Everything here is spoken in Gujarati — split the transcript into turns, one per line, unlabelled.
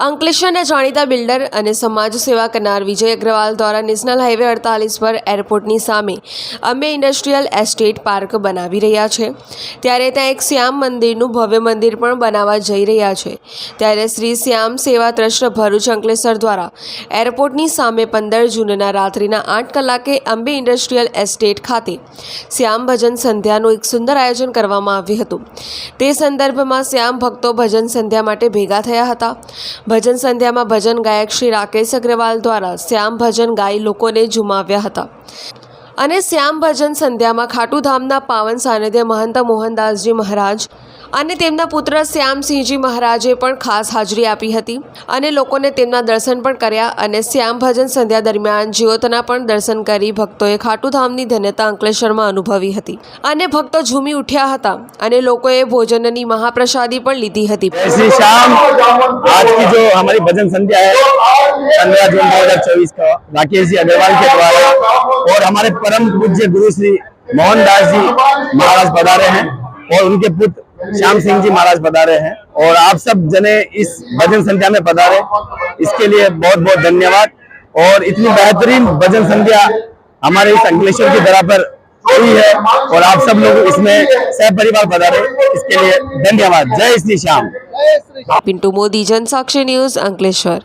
અંકલેશ્વરના જાણીતા બિલ્ડર અને સમાજ સેવા કરનાર વિજય અગ્રવાલ દ્વારા નેશનલ હાઈવે અડતાલીસ પર એરપોર્ટની સામે અમે ઇન્ડસ્ટ્રીયલ એસ્ટેટ પાર્ક બનાવી રહ્યા છે. ત્યારે ત્યાં એક શ્યામ મંદિરનું ભવ્ય મંદિર પણ બનાવવા જઈ રહ્યા છે. ત્યારે શ્રી શ્યામ સેવા ટ્રસ્ટ ભરૂચ અંકલેશ્વર દ્વારા એરપોર્ટની સામે પંદર જૂનના રાત્રિના આઠ કલાકે અંબે ઇન્ડસ્ટ્રીયલ એસ્ટેટ ખાતે શ્યામ ભજન સંધ્યાનું એક સુંદર આયોજન કરવામાં આવ્યું હતું. તે સંદર્ભમાં શ્યામ ભક્તો ભજન સંધ્યા માટે ભેગા થયા હતા. ભજન સંધ્યામાં ભજન ગાયક શ્રી રાકેશ અગ્રવાલ દ્વારા શ્યામ ભજન ગાઈ લોકોને ઝુમાવ્યા હતા. અને શ્યામ ભજન સંધ્યામાં ખાટુધામના પાવન સાનિધ્ય મહંત મોહનદાસજી મહારાજ અને તેમના પુત્ર શ્યામસિંહજી મહારાજે પણ ખાસ હાજરી આપી હતી અને લોકોને તેમના દર્શન પણ કર્યા અને શ્યામ ભજન સંધ્યા દરમિયાન જ્યોતના પણ દર્શન કરી ભક્તોએ ખાટુધામની ધન્યતા અંકલેશ્વરમાં અનુભવી હતી અને ભક્તો ઝૂમી ઉઠ્યા હતા અને લોકોએ ભોજનની મહાપ્રસાદી પણ લીધી હતી
जय श्री श्याम आज की जो हमारी भजन संध्या है पंद्रह जून दो हजार चौबीस का राकेश जी अग्रवाल के द्वारा और हमारे परम पूज्य गुरु श्री मोहनदास जी महाराज पधारे हैं और उनके पुत्र श्याम सिंह जी महाराज पधारे हैं और आप सब जने इस भजन संध्या में पधारे। इसके लिए बहुत बहुत धन्यवाद। और इतनी बेहतरीन भजन संध्या हमारे इस अंकलेश्वर की तरह पर हुई है और आप सब लोग इसमें सह परिवार पधारे। इसके लिए धन्यवाद। जय श्री श्याम।
पिंटू मोदी जन साक्षी न्यूज़, अंकलेश्वर।